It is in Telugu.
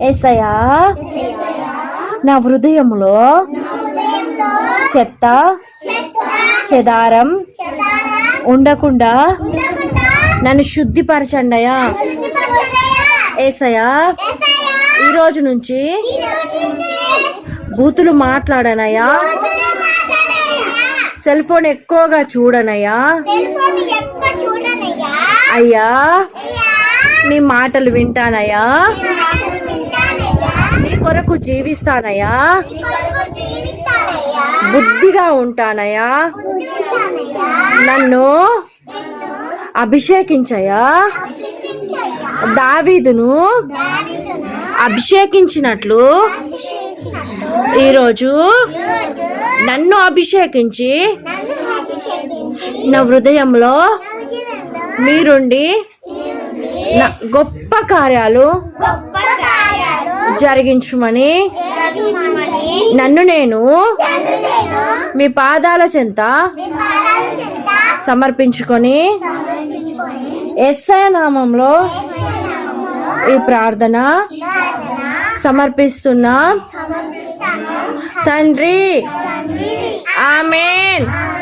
ఏసయా నా హృదయంలో చెత్త చెదారం ఉండకుండా నన్ను శుద్ధిపరచండయా ఏసయా ఈరోజు నుంచి బూతులు మాట్లాడనయ్యా. సెల్ ఫోన్ ఎక్కువగా చూడనయ్యా. అయ్యా నీ మాటలు వింటానయ్యా. కొరకు జీవిస్తానయ్యా. బుద్ధిగా ఉంటానయ్యా. నన్ను అభిషేకించయ్యా. దావీదును అభిషేకించినట్లు ఈరోజు నన్ను అభిషేకించి నా హృదయంలో మీరుండి గొప్ప కార్యాలు జరిగించుమని జరిగించమని నన్ను నేను మీ పాదాల చెంత సమర్పించుకొని ఎస్ఐ నామంలో ఈ ప్రార్థన సమర్పిస్తున్నా. తండ్రి. Amen amen.